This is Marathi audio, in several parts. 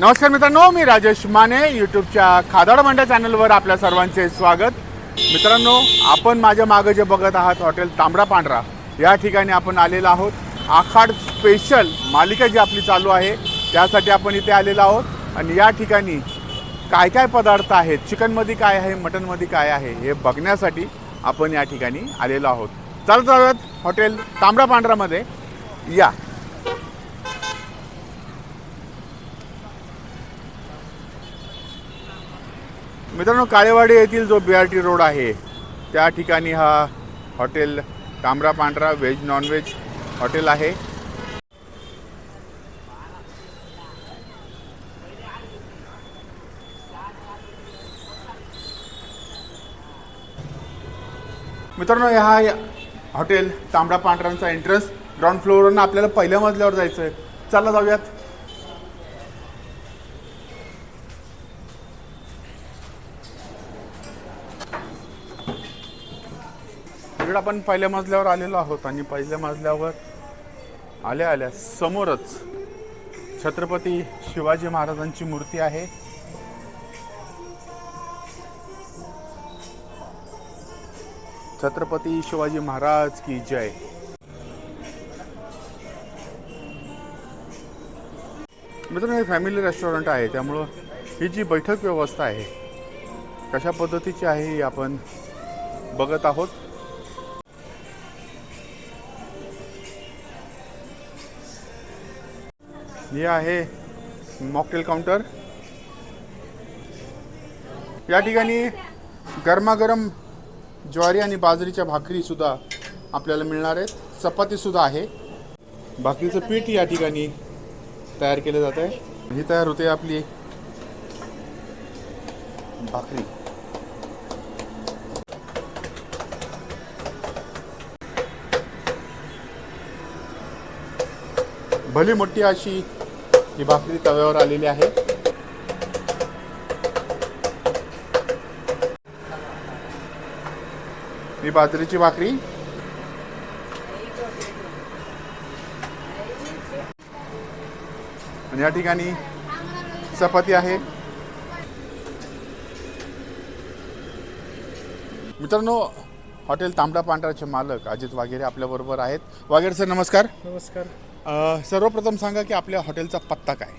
नमस्कार मित्रांनो मी राजेश माने यूट्यूबच्या खादाड भांड्या चॅनलवर आपल्या सर्वांचे स्वागत. मित्रांनो आपण माझ्या मागं जे बघत आहात हॉटेल तांबडा पांढरा या ठिकाणी आपण आलेलो आहोत. आखाड स्पेशल मालिका जी आपली चालू आहे त्यासाठी आपण इथे आलेलो आहोत. आणि या ठिकाणी काय काय पदार्थ आहेत चिकनमध्ये काय आहे मटनमध्ये काय आहे हे बघण्यासाठी आपण या ठिकाणी आलेलो आहोत. चालत जाऊयात हॉटेल तांबडा पांढरामध्ये या. मित्रांनो काळेवाडी येथील जो बी आर टी रोड आहे त्या ठिकाणी हा हॉटेल तांबडा पांढरा व्हेज नॉनव्हेज हॉटेल आहे. मित्रांनो हा हॉटेल तांबडा पांढरांचा एंट्रन्स ग्राउंड फ्लोअरवरून आपल्याला पहिल्या मजल्यावर जायचं आहे चला जाऊयात इकडे आपण पहिल्या मजल्यावर आलेलो आहोत आणि पहिल्या मजल्यावर आल्या आल्या समोरच छत्रपती शिवाजी महाराजांची मूर्ती आहे. छत्रपती शिवाजी महाराज की जय. मित्रांनो हे फॅमिली रेस्टॉरंट आहे. त्यामुळं ही जी बैठक व्यवस्था आहे कशा पद्धतीची आहे ही आपण बघत आहोत. हे आहे मॉकटेल काउंटर या ठिकाणी गरमागरम ज्वारी आणि बाजरीच्या भाकरीसुद्धा आपल्याला मिळणार आहेत. चपातीसुद्धा आहे. भाकरीचं पीठ या ठिकाणी तयार केलं जात आहे. ही तयार होते आपली भाकरी. भली मोठी अशी ही भाकरी तव्यावर आलेली आहे. ही बाजरीची भाकरी. आणि या ठिकाणी चपाती आहे. मित्रांनो हॉटेल तांबडा पांढराचे मालक अजित वागेरे आपल्याबरोबर आहेत. वागेरे सर नमस्कार. नमस्कार. अ, सर्वप्रथम सांगा की आपल्या हॉटेलचा पत्ता काय?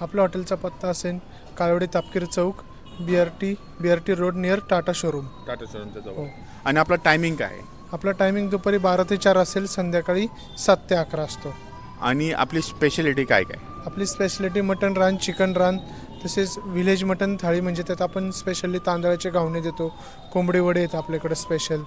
आपल्या हॉटेलचा पत्ता असेल Kalwadi Tapkir Chowk B R T B R T road near Tata showroom. Tata शोरूमच्या जवळ. हो. आणि आपला टायमिंग काय? आहे आपला टायमिंग दुपारी बारा ते चार असेल संध्याकाळी सात ते अकरा असतो. आणि आपली स्पेशालिटी काय काय? आपली स्पेशलिटी मटन रान चिकन रान तसेच विलेज मटन थाळी म्हणजे त्यात आपण स्पेशली तांदळाचे घावणे देतो. कोंबडी वडे आहेत आपल्याकडे स्पेशल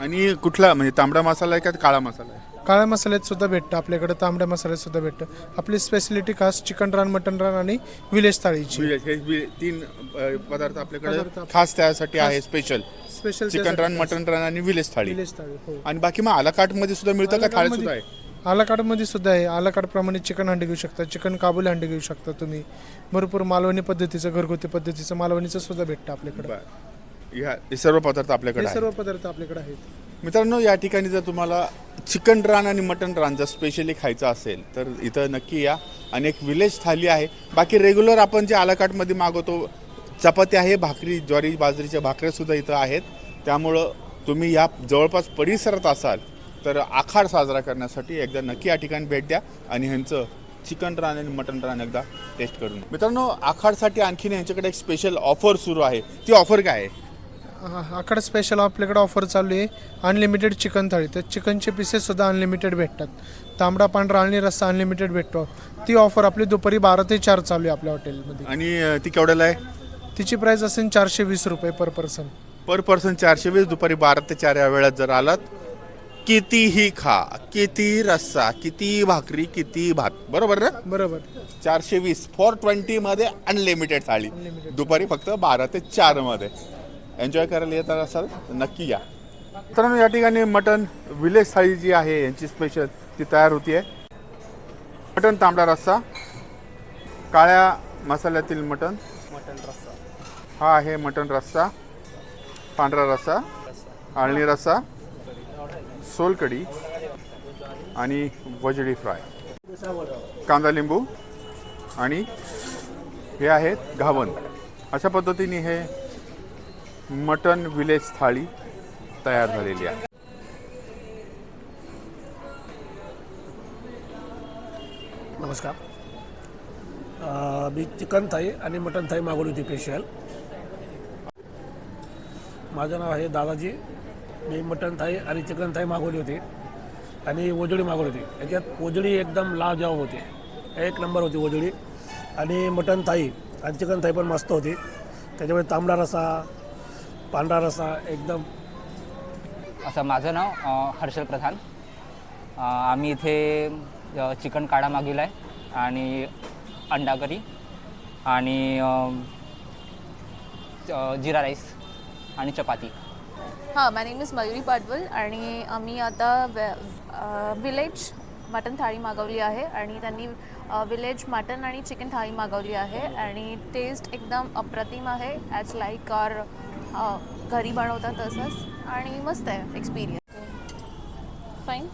आणि कुठला म्हणजे तांबडा मसाला आहे का काळा मसाला आहे? काळ्या मसाल्यात सुद्धा भेटतं आपल्याकडे तांबड्या मसाल्यात सुद्धा भेटतं. आपली स्पेशलिटी खास चिकन रान मटन रान आणि विलेज थाळीची. विलेज हे वि- तीन अ, पदार्थ आपल्याकडे आप- खास त्यासाठी आहे स्पेशल स्पेशल चिकन रान मटन रान आणि विलेज थाळी. विलेज थाळी हो. आणि बाकी मग आला मध्ये सुद्धा मिळतं का? थाळी सुद्धा आहे? आला कार्डमध्ये सुद्धा आहे. आला कार्डप्रमाणे चिकन हंडी घेऊ शकता. चिकन काबुली हंडी घेऊ शकता तुम्ही. भरपूर मालवणी पद्धतीचं घरगुती पद्धतीचं मालवणीचं सुद्धा भेटतं आपल्याकडे. बरं. ह्या हे सर्व पदार्थ आपल्याकडे हे आहे सर्व पदार्थ आपल्याकडे आहेत. मित्रांनो या ठिकाणी जर तुम्हाला चिकन रान आणि मटन रान जर स्पेशली खायचं असेल तर इथं नक्की या. आणि एक विलेज थाली आहे. बाकी रेग्युलर आपण जे आलाकाटमध्ये मागवतो चपाती आहे भाकरी ज्वारी बाजरीच्या भाकऱ्यासुद्धा इथं आहेत. त्यामुळं तुम्ही या जवळपास परिसरात असाल तर आखाड साजरा करण्यासाठी एकदा नक्की या ठिकाणी भेट द्या आणि ह्यांचं चिकन रान आणि मटन रान एकदा टेस्ट करून मित्रांनो आखाडसाठी आणखीन ह्यांच्याकडे एक स्पेशल ऑफर सुरू आहे. ती ऑफर काय आहे? आकडे स्पेशल आपल्याकडे ऑफर चालू आहे. Unlimited chicken thali. तर चिकनचे पीसेस सुद्धा अनलिमिटेड भेटतात. तांबडा पांढरा आणि रस्सा अनलिमिटेड भेटतो. ती ऑफर आपली दुपारी बारा ते चार चालू आहे आपल्या हॉटेलमध्ये आणि अं, ती केवढ्याला आहे? तिची प्राइस असेल चारशे वीस रुपये पर पर्सन पर पर्सन चारशे वीस दुपारी बारा ते चार या वेळात जर आलात कितीही खा किती रस्सा किती भाकरी किती भात. बरोबर ना? बरोबर. चारशे वीस. फोर ट्वेंटी मध्ये अनलिमिटेड थाळी. दुपारी फक्त बारा ते चारमध्ये. एन्जॉय करायला येत असाल तर नक्की या. मित्रांनो या ठिकाणी मटन विलेज थाळी जी आहे यांची स्पेशल ती तयार होती आहे मटन तांबडा रस्सा काळ्या मसाल्यातील मटन. मटन रस्सा. हा आहे मटन रस्सा पांढरा रस्सा आळणी रस्सा सोलकढी आणि वजडी फ्राय. कांदा लिंबू आणि हे आहेत घावन. अशा पद्धतीने हे मटन विलेज थाळी तयार झालेली आहे. नमस्कार. मी चिकन थाई आणि मटन थाई मागवली होती स्पेशल माझं नाव आहे दादाजी. मी मटन थाई आणि चिकन थाई मागवली होती आणि वजळी मागवली होती. याच्यात वजडी एकदम लाजवाब होती. एक नंबर होती वजळी आणि मटन थाई आणि चिकन थाई पण मस्त होती. त्याच्यामुळे तांबडा रसा पांढरा रसा एकदम. असं माझं नाव हर्षल प्रधान. आम्ही इथे चिकन काढा मागवला आहे आणि अंडा करी आणि जिरा राईस आणि चपाती. हां my name is Mayuri Patwal आणि आम्ही आता विलेज मटन थाळी मागवली आहे आणि त्यांनी विलेज मटन आणि चिकन थाळी मागवली आहे आणि टेस्ट एकदम अप्रतिम आहे ॲज लाईक आर घरी बनवतात तसंच आणि मस्त आहे एक्सपिरियन्स फाईन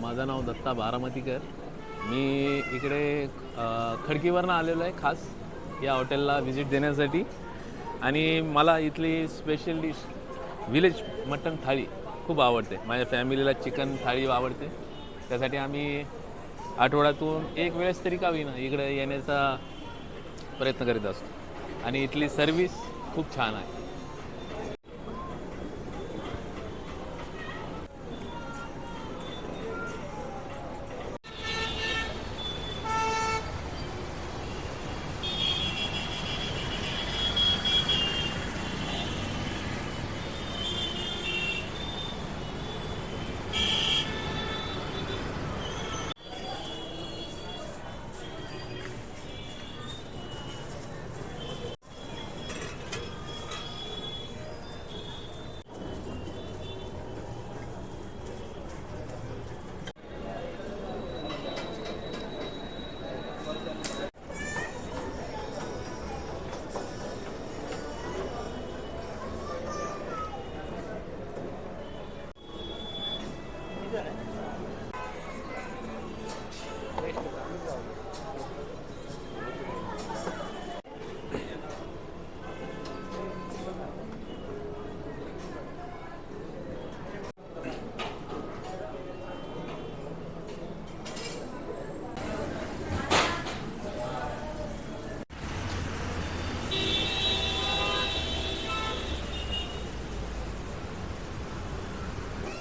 माझं नाव दत्ता बारामतीकर. मी इकडे खडकीवरनं आलेलो आहे खास या हॉटेलला व्हिजिट देण्यासाठी. आणि मला इथली special dish village mutton thali खूप आवडते. माझ्या फॅमिलीला चिकन थाळी आवडते. त्यासाठी आम्ही आठवड्यातून एक वेळेस तरी का होईना इकडे येण्याचा प्रयत्न करीत असतो. आणि इथली सर्विस खूप छान आहे.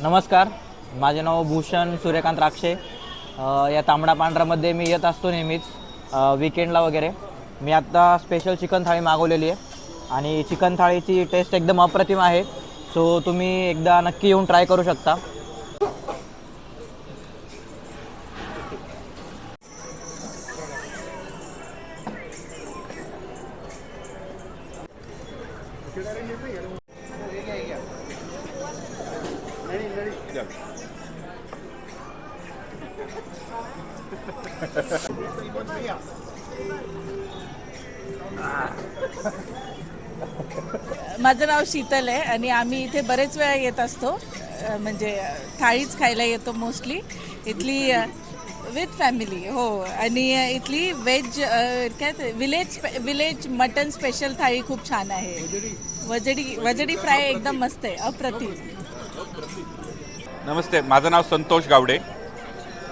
नमस्कार माझे नाव भूषण सूर्यकांत राक्षे. या तांबडा पांढरामध्ये मी येत असतो नेहमीच विकेंडला वगैरे. मी आत्ता स्पेशल चिकन थाळी मागवलेली आहे आणि चिकन थाळीची टेस्ट एकदम अप्रतिम आहे. सो तुम्ही एकदा नक्की येऊन ट्राय करू शकता. माझं नाव शीतल आहे आणि आम्ही इथे बरेच वेळा येत असतो. म्हणजे थाळीच खायला येतो मोस्टली. इथली विथ फॅमिली हो. आणि इथली व्हेज काय विलेज विलेज मटन स्पेशल थाळी खूप छान आहे. वजडी वजडी फ्राय एकदम मस्त आहे. अप्रतिम. नमस्ते माझं नाव संतोष गावडे.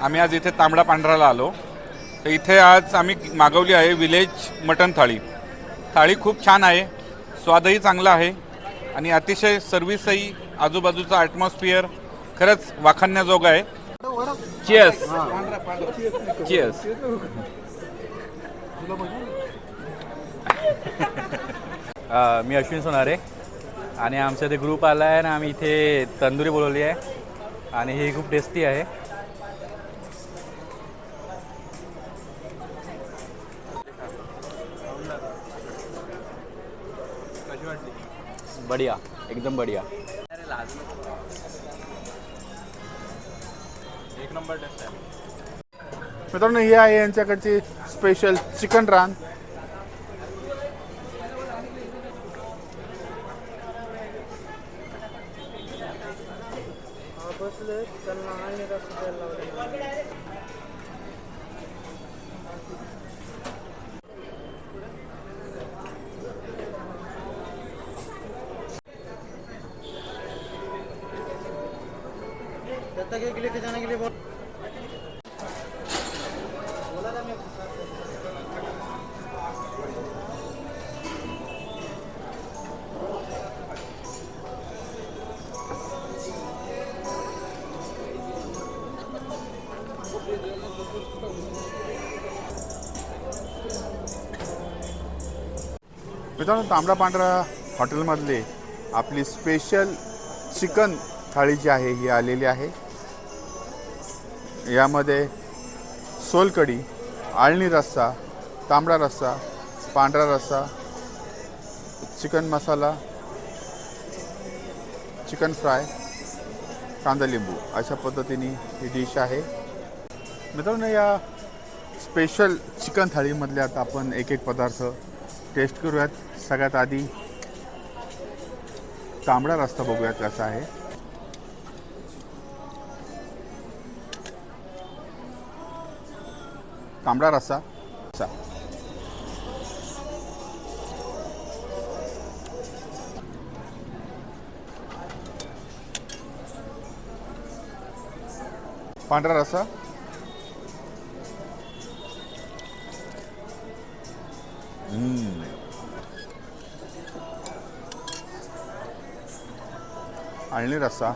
आम्ही आज इथे तांबडा पांढराला आलो. तर इथे आज आम्ही मागवली आहे विलेज मटन थाळी. थाळी खूप छान आहे स्वादही चांगला आहे आणि अतिशय सर्विसही आजूबाजूचा ॲटमॉस्फिअर खरंच वाखाणण्याजोगं आहे. चियर्स चियर्स मी अश्विन सोनारे आणि आमचा इथे ग्रुप आला आहे आणि आम्ही इथे तंदुरी बोलवली आहे. आणि ही खूप टेस्टी आहे. बढिया एकदम बढिया. एक नंबर टेस्ट आहे. मित्रांनो हे आहे यांच्याकडची स्पेशल चिकन रान जास्त द्यायला लागले तक गेले त्याच्यानं मित्रांनो तांबडा पांढरा हॉटेलमधले आपली स्पेशल चिकन थाळी जी आहे ही आलेली आहे. यामध्ये सोलकढी आळणी रस्सा तांबडा रस्सा पांढरा रस्सा चिकन मसाला चिकन फ्राय कांदा लिंबू. अशा पद्धतीने ही डिश आहे. मित्रांनो या स्पेशल चिकन थाळीमधले आता आपण एक एक पदार्थ टेस्ट करूयात. सगळ्यात आधी तांबडा रस्ता बघूयात कसा आहे. तांबडा रस्सा. पांढरा रस्सा. आळणी रस्सा.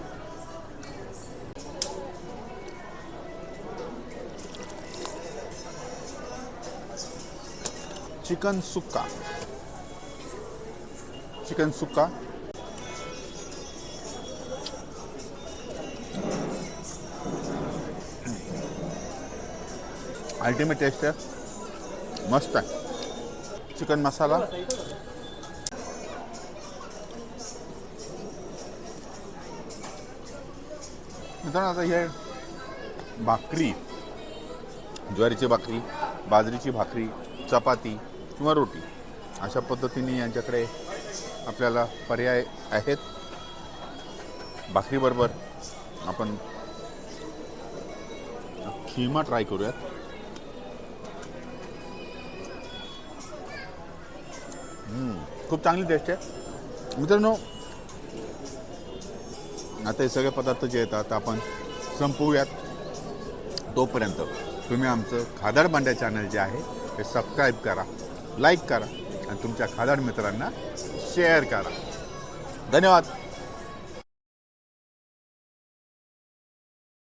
चिकन सुक्का. चिकन सुक्का. अल्टिमेट टेस्ट आहे. मस्त आहे. चिकन मसाला. मित्रांनो आता हे भाकरी ज्वारीची भाकरी बाजरीची भाकरी चपाती किंवा रोटी अशा पद्धतीने यांच्याकडे आपल्याला पर्याय आहेत. भाकरीबरोबर आपण खिमा ट्राय करूयात. खूप चांगली टेस्ट आहे. मित्रांनो आता हे सगळे पदार्थ जे येतात आपण संपवूयात. तोपर्यंत तुम्ही आमचं खादाड बांड्या चॅनल जे आहे ते सबस्क्राईब करा लाईक करा आणि तुमच्या खादाड मित्रांना शेअर करा. धन्यवाद.